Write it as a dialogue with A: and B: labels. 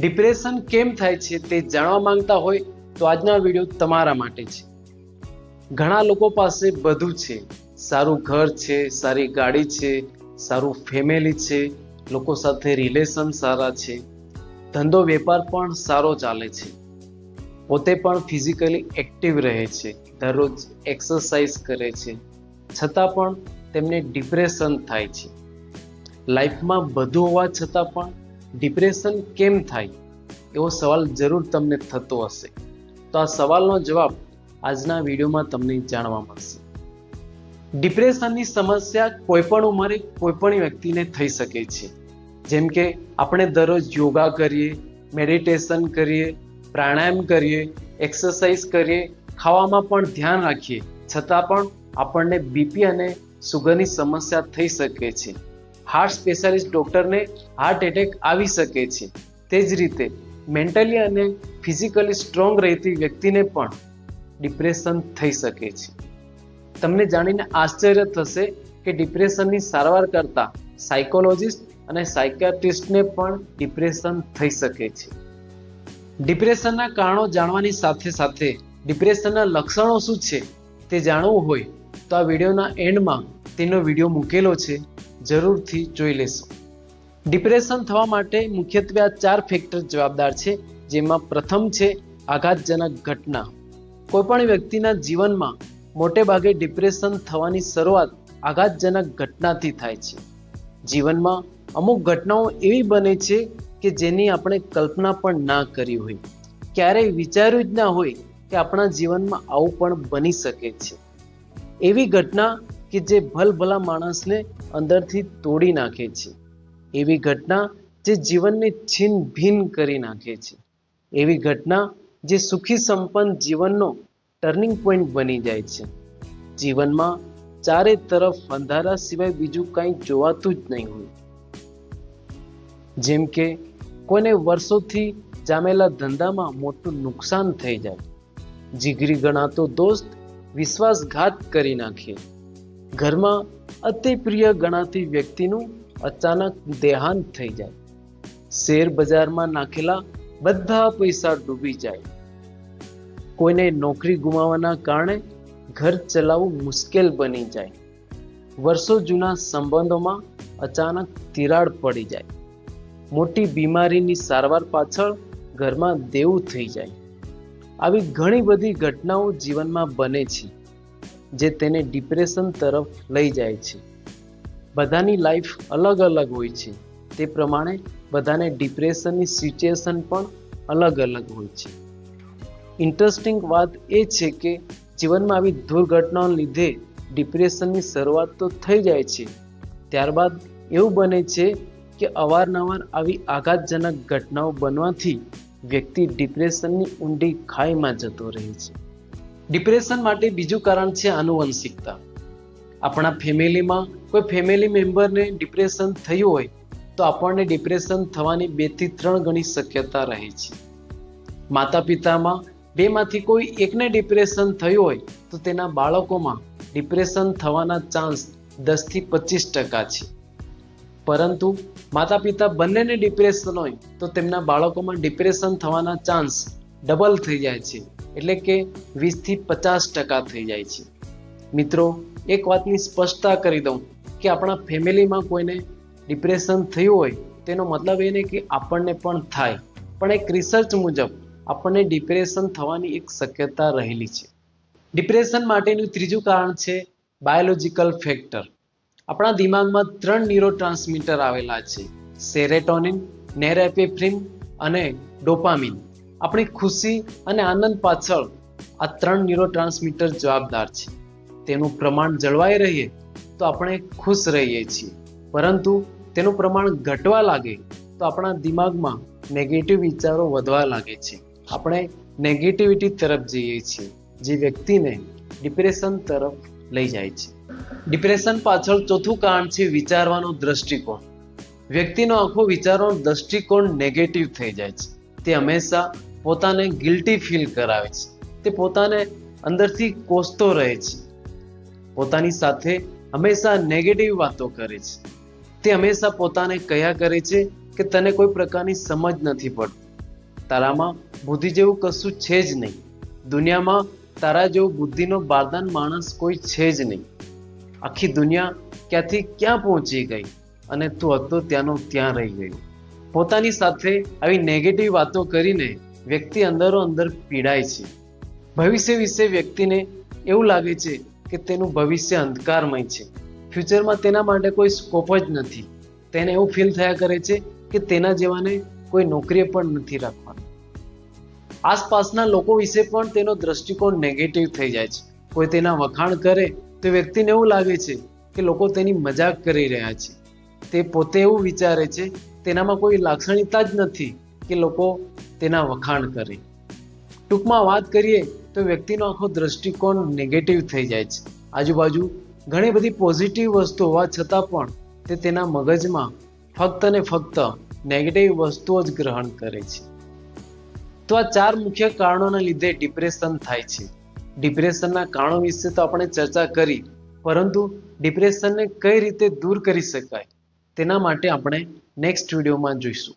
A: Depression કેમ થાય છે તે જાણવા માંગતા હોય તો આજના વીડિયો તમારા માટે છે. ઘણા લોકો પાસે બધું છે. સારું ઘર છે, સારી ગાડી છે, સારું ફેમિલી છે, લોકો સાથે રિલેશન સારા છે. ધંધો, વેપાર પણ સારો ચાલે છે. પોતે પણ ફિઝિકલી એક્ટિવ રહે છે. દરરોજ એક્સરસાઇઝ કરે છે. છતાં પણ તેમને ડિપ્રેશન થાય છે. લાઈફમાં બધું હોવા છતાં પણ ડિપ્રેશન કેમ થાય? એવો સવાલ જરૂર તમને થતો હશે. તો આ સવાલનો જવાબ આજના વિડીયોમાં તમને જાણવા મળશે. ડિપ્રેશનની સમસ્યા કોઈપણ ઉંમરે કોઈપણ વ્યક્તિને થઈ શકે છે. જેમ કે આપણે દરરોજ યોગા કરીએ મેડિટેશન કરીએ, પ્રાણાયામ કરીએ એક્સરસાઇઝ કરીએ, ખાવામાં પણ ધ્યાન રાખીએ. છતાં પણ આપણને બીપી અને સુગરની સમસ્યા થઈ શકે છે. હાર્ટ સ્પેશિયાલિસ્ટ ડૉક્ટરને હાર્ટ એટેક આવી શકે છે. તે જ રીતે મેન્ટલી અને ફિઝિકલી સ્ટ્રોંગ રહેતી વ્યક્તિને પણ ડિપ્રેશન થઈ શકે છે. તમને જાણીને આશ્ચર્ય થશે કે ડિપ્રેશનની સારવાર કરતા સાયકોલોજિસ્ટ અને સાયકાટ્રિસ્ટને પણ ડિપ્રેશન થઈ શકે છે. ડિપ્રેશનના કારણો જાણવાની સાથે સાથે ડિપ્રેશનના લક્ષણો શું છે તે જાણવું હોય તો આ વિડીયોના એન્ડમાં તેનો વીડિયો મૂકેલો છે. જરૂરથી જોઈ લેશો. ડિપ્રેશન થવા માટે મુખ્યત્વે આ ચાર ફેક્ટર જવાબદાર છે, જેમાં પ્રથમ છે આઘાતજનક ઘટના. કોઈપણ વ્યક્તિના જીવનમાં મોટે ભાગે ડિપ્રેશન થવાની શરૂઆત આઘાતજનક ઘટનાથી થાય છે. જીવનમાં અમુક ઘટનાઓ એવી બને છે કે જેની આપણે કલ્પના પણ ના કરી હોય. ક્યારેય વિચાર્યું જ ના હોય કે આપણા જીવનમાં આવું પણ બની શકે છે. એવી ઘટના કે જે ભલભલા માણસને અંદરથી તોડી નાખે છે. એવી ઘટના જે જીવનને છીન ભીન કરી નાખે છે. એવી ઘટના જે સુખી સંપન્ન જીવનનો ટર્નિંગ પોઈન્ટ બની જાય છે. જીવનમાં ચારે તરફ અંધારા સિવાય બીજું કંઈ જોવાતું જ નહીં હોય. જેમ કે કોઈને વર્ષોથી જામેલા ધંધામાં મોટું નુકસાન થઈ જાય. જીગરી ગણાતો દોસ્ત વિશ્વાસઘાત કરી નાખે. ઘરમાં અતિ પ્રિય ગણાતી વ્યક્તિનું અચાનક દેહાંત થઈ જાય. શેર બજારમાં નાખેલા બધા પૈસા ડૂબી જાય. કોઈને નોકરી ગુમાવવાના કારણે ઘર ચલાવવું મુશ્કેલ બની જાય. વર્ષો જૂના સંબંધોમાં અચાનક તિરાડ પડી જાય. મોટી બીમારીની સારવાર પાછળ ઘરમાં દેવું થઈ જાય. આવી ઘણી બધી ઘટનાઓ જીવનમાં બને છે. જે તેને ડિપ્રેશન તરફ લઈ જાય છે. બધાની લાઈફ અલગ અલગ હોય છે. તે પ્રમાણે બધાને ડિપ્રેશનની સિચ્યુએશન પણ અલગ અલગ હોય છે. ઇન્ટરેસ્ટિંગ વાત એ છે કે જીવનમાં આવી દુર્ઘટનાઓને લીધે ડિપ્રેશનની શરૂઆત તો થઈ જાય છે. ત્યારબાદ એવું બને છે કે અવારનવાર આવી આઘાતજનક ઘટનાઓ બનવાથી વ્યક્તિ ડિપ્રેશનની ઊંડી ખાઈમાં જતો રહે છે. ડિપ્રેશન માટે બીજું કારણ છે આનુવંશિકતા. આપણા ફેમિલીમાં કોઈ ફેમિલી મેમ્બરને ડિપ્રેશન થયું હોય, તો આપણને ડિપ્રેશન થવાની બેથી ત્રણ ગણી શક્યતા રહે છે. માતા પિતામાં બેમાંથી કોઈ એકને ડિપ્રેશન થયું હોય, તો તેના બાળકોમાં ડિપ્રેશન થવાના ચાન્સ દસથી પચીસ ટકા છે. પરંતુ માતા પિતા બંનેને ડિપ્રેશન હોય, તો તેમના બાળકોમાં ડિપ્રેશન થવાના ચાન્સ ડબલ થઈ જાય છે. એટલે કે વીસથી પચાસ ટકા થઈ જાય છે. મિત્રો, એક વાતની સ્પષ્ટતા કરી દઉં કે આપણા ફેમિલીમાં કોઈને ડિપ્રેશન થયું હોય, તેનો મતલબ એ નહીં કે આપણને પણ થાય. પણ એક રિસર્ચ મુજબ આપણને ડિપ્રેશન થવાની એક શક્યતા રહેલી છે. ડિપ્રેશન માટેનું ત્રીજું કારણ છે બાયોલોજિકલ ફેક્ટર. આપણા દિમાગમાં ત્રણ ન્યુરો ટ્રાન્સમીટર આવેલા છે, સેરેટોનિન નેરેપેફ્રિન અને ડોપામિન. આપણી ખુશી અને આનંદ પાછળ આ ત્રણ ન્યુરો ટ્રાન્સમીટર જવાબદાર છે. તેનું પ્રમાણ જળવાઈ રહીએ તો આપણે ખુશ રહીએ છીએ. પરંતુ તેનું પ્રમાણ ઘટવા લાગે તો આપણા દિમાગમાં નેગેટિવ વિચારો વધવા લાગે છે. આપણે નેગેટિવિટી તરફ જઈએ છીએ, જે વ્યક્તિને ડિપ્રેશન તરફ લઈ જાય છે. ડિપ્રેશન પાછળ ચોથું કારણ છે વિચારવાનો દ્રષ્ટિકોણ. વ્યક્તિનો આખો વિચારવાનો દ્રષ્ટિકોણ નેગેટિવ થઈ જાય છે. તે હંમેશા પોતાને ગિલ્ટી ફીલ કરાવે છે. તે પોતાને અંદરથી કોસતો રહે છે. પોતાની સાથે હંમેશા નેગેટિવ વાતો કરે છે. તે હંમેશા પોતાને કહ્યા કરે છે કે તને કોઈ પ્રકારની સમજ નથી પડતી. તારામાં બુદ્ધિ જેવું કશું છે જ નહીં. દુનિયામાં તારા જેવું બુદ્ધિનો બારદાન માણસ કોઈ છે જ નહીં. આખી દુનિયા ક્યાંથી ક્યાં પહોંચી ગઈ અને તું હતો ત્યાંનો ત્યાં રહી ગયો. પોતાની સાથે આવી નેગેટિવ વાતો કરીને વ્યક્તિ અંદરો અંદર પીડાય છે. ભવિષ્ય વિશે વ્યક્તિને એવું લાગે છે કે તેનું ભવિષ્ય અંધકારમય છે. ફ્યુચરમાં તેના માટે કોઈ સ્કોપ જ નથી. તેને એવું ફીલ થયા કરે છે કે તેના જેવાને કોઈ નોકરીએ પણ નથી રાખવાનું. આસપાસના લોકો વિશે પણ તેનો દ્રષ્ટિકોણ નેગેટિવ થઈ જાય છે. કોઈ તેના વખાણ કરે તો વ્યક્તિને એવું લાગે છે કે લોકો તેની મજાક કરી રહ્યા છે. તે પોતે એવું વિચારે છે, તેનામાં કોઈ લાક્ષણિકતા જ નથી કે લોકો તેના વખાણ કરે. ટૂંકમાં વાત કરીએ તો વ્યક્તિનો આખો દ્રષ્ટિકોણ નેગેટિવ થઈ જાય છે. આજુબાજુ ઘણી બધી પોઝિટિવ વસ્તુ હોવા છતાં પણ તે તેના મગજમાં ફક્ત ને ફક્ત નેગેટિવ વસ્તુઓ જ ગ્રહણ કરે છે. તો આ ચાર મુખ્ય કારણોના લીધે ડિપ્રેશન થાય છે. ડિપ્રેશનના કારણો વિશે તો આપણે ચર્ચા કરી, પરંતુ ડિપ્રેશનને કઈ રીતે દૂર કરી શકાય તેના માટે આપણે નેક્સ્ટ વિડીયોમાં જોઈશું.